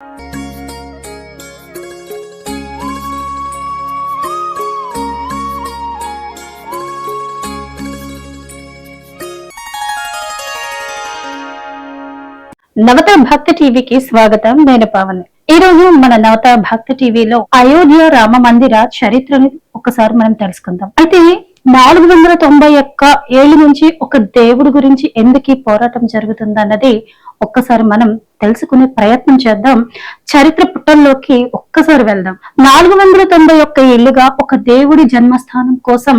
నవత భక్తి టీవీకి స్వాగతం. నేను పవన్. ఈ రోజు మన నవత భక్తి టీవీలో అయోధ్య రామ మందిర చరిత్రను ఒకసారి మనం తెలుసుకుందాం. అయితే నాలుగు వందల తొంభై ఒక్క ఏళ్ళ నుంచి ఒక దేవుడి గురించి ఎందుకు పోరాటం పోరాటం జరుగుతుందన్నది ఒక్కసారి మనం తెలుసుకునే ప్రయత్నం చేద్దాం. చరిత్ర పుటల్లోకి ఒక్కసారి వెళ్దాం. నాలుగు వందల తొంభై ఒక్క ఏళ్ళుగా ఒక దేవుడి జన్మస్థానం కోసం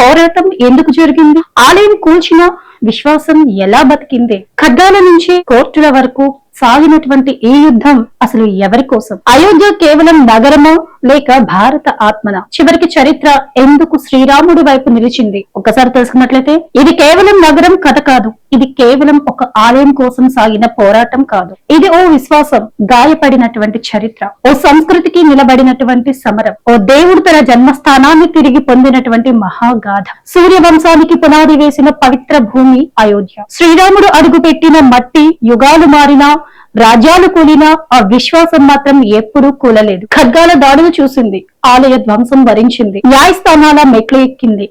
పోరాటం ఎందుకు జరిగింది? ఆలయం కూల్చిన విశ్వాసం ఎలా బతికింది? ఖడ్గాల నుంచి కోర్టుల వరకు సాగినటువంటి ఈ యుద్ధం అసలు ఎవరి కోసం? అయోధ్య కేవలం నగరమో లేక భారత ఆత్మన? చివరికి చరిత్ర ఎందుకు శ్రీరాముడి వైపు నిలిచింది? ఒకసారి తెలుసుకున్నట్లయితే ఇది కేవలం నగరం కథ కాదు. ఇది కేవలం ఒక ఆలయం కోసం సాగిన పోరాటం కాదు. ఇది ఓ విశ్వాసం గాయపడినటువంటి చరిత్ర ఓ సంస్కృతికి నిలబడినటువంటి సమరం ఓ దేవుడు తన జన్మస్థానాన్ని తిరిగి పొందినటువంటి మహాగాథ. సూర్యవంశానికి పునాది వేసిన పవిత్ర భూమి అయోధ్య. శ్రీరాముడు అడుగుపెట్టిన మట్టి యుగాలు మారినా రాజ్యాలు కూలినా ఆ విశ్వాసం మాత్రం ఎప్పుడూ కూలలేదు. ఖడ్గాల దాడులు చూసింది. ఆలయ ధ్వంసం భరించింది న్యాయస్థానాల మెట్లు ఎక్కింది.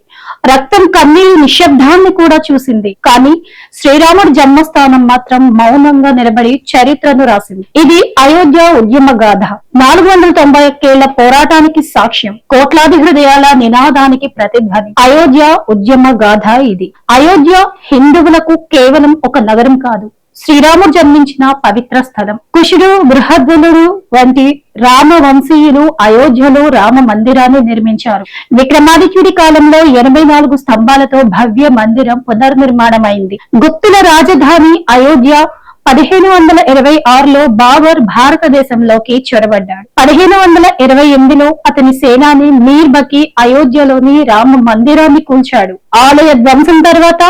రక్తం కన్నీరు నిశ్శబ్దాన్ని కూడా చూసింది. కానీ శ్రీరాముడి జన్మస్థానం మాత్రం మౌనంగా నిలబడి చరిత్రను రాసింది. ఇది అయోధ్య ఉద్యమ గాథ. నాలుగు వందల తొంభై ఒక్కేళ్ళ పోరాటానికి సాక్ష్యం. కోట్లాది హృదయాల నినాదానికి ప్రతిధ్వని. అయోధ్య ఉద్యమ గాథ ఇది. అయోధ్య హిందువులకు కేవలం ఒక నగరం కాదు. శ్రీరాముడు జన్మించిన పవిత్ర స్థలం. కుషుడు బృహద్దులుడు వంటి రామ వంశీయులు అయోధ్యలో రామ మందిరాన్ని నిర్మించారు. విక్రమాదిత్యుడి కాలంలో ఎనభై నాలుగు స్తంభాలతో భవ్య మందిరం పునర్నిర్మాణమైంది. గుప్తుల రాజధాని అయోధ్య పదిహేను వందల ఇరవై ఆరులో బాబర్ భారతదేశంలోకి చొరబడ్డాడు. పదిహేను వందల ఇరవై ఎనిమిదిలో అతని సేనాని మీర్ బకి అయోధ్యలోని రామ మందిరాన్ని కూల్చాడు. ఆలయ ధ్వంసం తర్వాత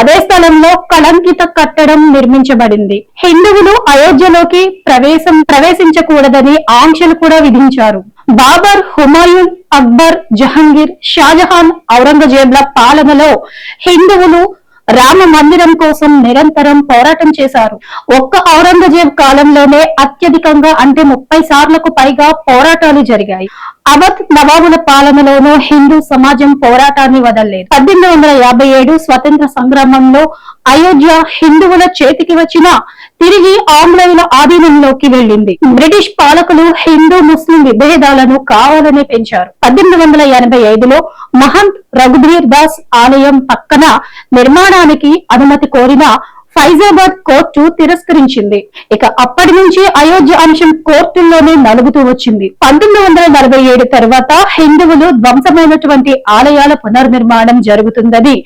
అదే స్థలంలో కళంకిత కట్టడం నిర్మించబడింది. హిందువులు అయోధ్యలోకి ప్రవేశం ప్రవేశించకూడదని ఆంక్షలు కూడా విధించారు. బాబర్ హుమాయూన్ అక్బర్ జహంగీర్ షాజహాన్ ఔరంగజేబ్ల పాలనలో హిందువులు రామ మందిరం కోసం నిరంతరం పోరాటం చేశారు. ఒక్క ఔరంగజేబ్ కాలంలోనే అత్యధికంగా అంటే ముప్పై సార్లకు పైగా పోరాటాలు జరిగాయి. అవధ్ నవాబుల పాలనలోనూ హిందూ సమాజం పోరాటాన్ని వదలలేదు. పద్దెనిమిది వందల యాభై ఏడు స్వతంత్ర సంగ్రామంలో అయోధ్య హిందువుల చేతికి వచ్చిన తిరిగి ఆంగ్లేయుల ఆధీనంలోకి వెళ్ళింది. బ్రిటిష్ పాలకులు హిందూ ముస్లిం విభేదాలను కావాలని పెంచారు. పద్దెనిమిది వందల ఎనభై ఐదులో మహంత్ రఘుబీర్ దాస్ ఆలయం పక్కన నిర్మాణానికి అనుమతి కోరిన ఫైజాబాద్ కోర్టు తిరస్కరించింది. ఇక అప్పటి నుంచి అయోధ్య అంశం కోర్టుల్లోనే నలుగుతూ వచ్చింది. పంతొమ్మిది వందల నలభై ఏడు తర్వాత హిందువులు ధ్వంసమైనటువంటి ఆలయాల పునర్నిర్మాణం జరుగుతుందని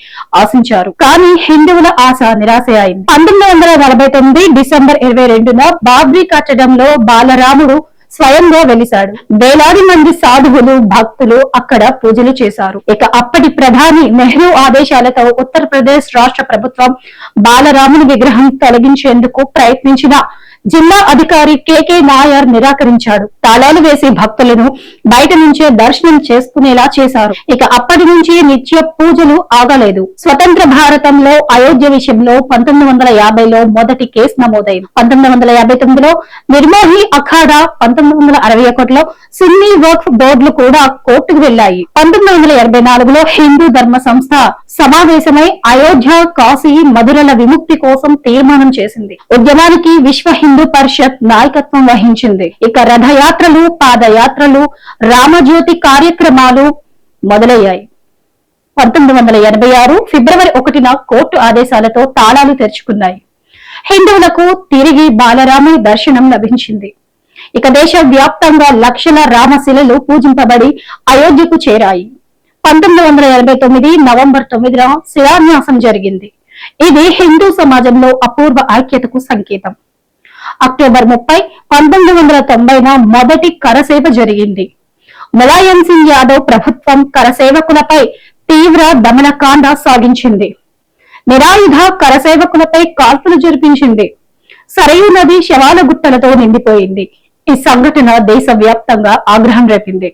ఆశించారు. కానీ హిందువుల ఆశ నిరాశ అయింది. పంతొమ్మిది వందల నలభై తొమ్మిది డిసెంబర్ ఇరవై రెండున బాబ్రీ కట్టడంలో బాలరాముడు స్వయంగా వెలిశాడు. వేలాది మంది సాధువులు భక్తులు అక్కడ పూజలు చేశారు. ఇక అప్పటి ప్రధాని నెహ్రూ ఆదేశాలతో ఉత్తరప్రదేశ్ రాష్ట్ర ప్రభుత్వం బాలరాముని విగ్రహం తొలగించేందుకు ప్రయత్నించిన జిల్లా అధికారి కేకే నాయర్ నిరాకరించాడు. తాళాలు వేసి భక్తులను బయట నుంచే దర్శనం చేసుకునేలా చేశారు. ఇక అప్పటి నుంచి నిత్య పూజలు ఆగలేదు. స్వతంత్ర భారతంలో అయోధ్య విషయంలో పంతొమ్మిది వందల యాభైలో మొదటి కేసు నమోదైంది. పంతొమ్మిది వందల యాభై తొమ్మిదిలో నిర్మోహి అఖాడా పంతొమ్మిది పంతొమ్మిది వందల అరవై ఒకటిలో సున్నీ వక్ఫ్ బోర్డులు కూడా కోర్టుకు వెళ్ళాయి పంతొమ్మిది వందల ఎనభై నాలుగులో హిందూ ధర్మ సంస్థ సమావేశమై అయోధ్య కాశీ మధురల విముక్తి కోసం తీర్మానం చేసింది. ఉద్యమానికి విశ్వ హిందూ పరిషత్ నాయకత్వం వహించింది. ఇక రథయాత్రలు పాదయాత్రలు రామజ్యోతి కార్యక్రమాలు మొదలయ్యాయి. పంతొమ్మిది వందల ఎనభై ఆరు ఫిబ్రవరి ఒకటిన కోర్టు ఆదేశాలతో తాళాలు తెరుచుకున్నాయి. హిందువులకు తిరిగి బాలరాముని దర్శనం లభించింది. ఇక దేశ వ్యాప్తంగా లక్షల రామశిలలు పూజింపబడి అయోధ్యకు చేరాయి. పంతొమ్మిది వందల ఎనభై తొమ్మిది నవంబర్ తొమ్మిదిన శిలాన్యాసం జరిగింది. ఇది హిందూ సమాజంలో అపూర్వ ఐక్యతకు సంకేతం. అక్టోబర్ ముప్పై పంతొమ్మిది వందల తొంభైన మొదటి కరసేవ జరిగింది. ములాయం సింగ్ యాదవ్ ప్రభుత్వం కరసేవకులపై తీవ్ర దమనకాండ సాగించింది. నిరాయుధ కరసేవకులపై కాల్పులు జరిపించింది. సరయూ నది శవాల గుట్టలతో నిండిపోయింది. ఈ సంఘటన దేశవ్యాప్తంగా ఆగ్రహం రేపింది.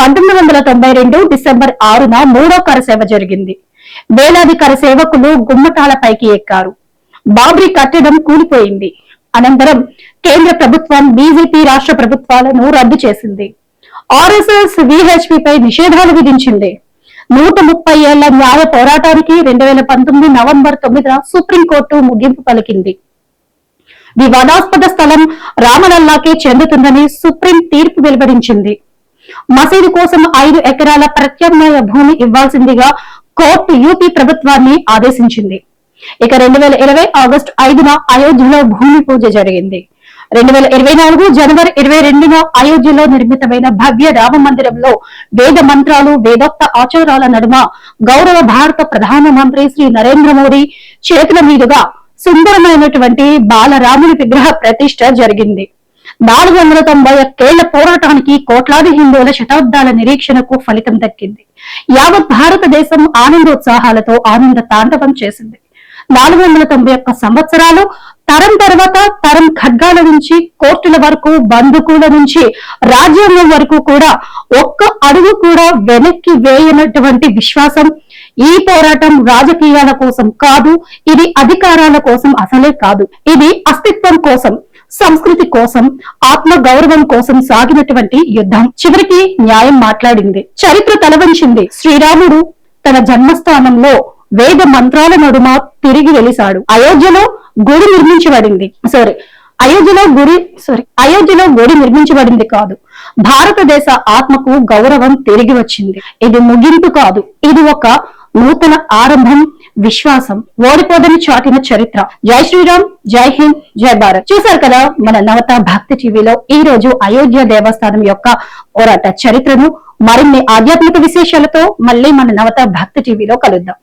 పంతొమ్మిది వందల తొంభై రెండు డిసెంబర్ ఆరున మూడో కరసేవ జరిగింది. వేలాది కరసేవకులు గుమ్మటాలపైకి ఎక్కారు. బాబ్రీ కట్టడం కూలిపోయింది. అనంతరం కేంద్ర ప్రభుత్వం బీజేపీ రాష్ట్ర ప్రభుత్వాలను రద్దు చేసింది. ఆర్ఎస్ఎస్ విహెచ్పి పై నిషేధాలు విధించింది. నూట ముప్పై ఏళ్ళ న్యాయ పోరాటానికి రెండు వేల పంతొమ్మిది నవంబర్ తొమ్మిదిన సుప్రీంకోర్టు ముగింపు పలికింది. వివాదాస్పద స్థలం రామలల్లాకే చెందుతుందని సుప్రీం తీర్పు వెలువరించింది. మసీదు కోసం ఐదు ఎకరాల ప్రత్యామ్నాయ భూమి ఇవ్వాల్సిందిగా కోర్టు యూపీ ప్రభుత్వాన్ని ఆదేశించింది. ఇక రెండు వేల ఇరవై ఆగస్టు ఐదున అయోధ్యలో భూమి పూజ జరిగింది. రెండు వేల ఇరవై నాలుగు జనవరి ఇరవై రెండున అయోధ్యలో నిర్మితమైన భవ్య రామ మందిరంలో వేద మంత్రాలు వేదోక్త ఆచారాల నడుమ గౌరవ భారత ప్రధానమంత్రి శ్రీ నరేంద్ర మోడీ చేతుల మీదుగా సుందరమైనటువంటి బాలరాముని విగ్రహ ప్రతిష్ట జరిగింది. నాలుగు వందల తొంభై ఒక్కేళ్ళ పోరాటానికి కోట్లాది హిందువుల శతాబ్దాల నిరీక్షణకు ఫలితం దక్కింది. యావత్ భారతదేశం ఆనందోత్సాహాలతో ఆనంద తాండవం చేసింది. నాలుగు వందల తొంభై ఒక్క సంవత్సరాలు తరం తర్వాత తరం ఖడ్గాల నుంచి కోర్టుల వరకు బంధుకుల నుంచి రాజ్యాంగం వరకు కూడా ఒక్క అడుగు కూడా వెనక్కి వేయనటువంటి విశ్వాసం ఈ పోరాటం రాజకీయాల కోసం కాదు ఇది అధికారాల కోసం అసలే కాదు. ఇది అస్తిత్వం కోసం సంస్కృతి కోసం ఆత్మ గౌరవం కోసం సాగినటువంటి యుద్ధం. చివరికి న్యాయం మాట్లాడింది. చరిత్ర తలవంచింది. శ్రీరాముడు తన జన్మస్థానంలో వేద మంత్రాల నడుమ తిరిగి వెలిసాడు అయోధ్యలో గుడి నిర్మించబడింది. సారీ అయోధ్యలో గుడి సారీ అయోధ్యలో గుడి నిర్మించబడింది కాదు. భారతదేశ ఆత్మకు గౌరవం తిరిగి వచ్చింది. ఇది ముగింపు కాదు. ఇది ఒక నూతన ఆరంభం విశ్వాసం. ఓడిపోదని చాటిన చరిత్ర. జై శ్రీరామ్ జై హింద్ జై భారత్. చూశారు కదా మన నవత భక్తి టీవీలో ఈ రోజు అయోధ్య దేవస్థానం యొక్క పోరాట చరిత్రను మరిన్ని ఆధ్యాత్మిక విశేషాలతో మళ్ళీ మన నవత భక్తి టీవీలో కలుద్దాం.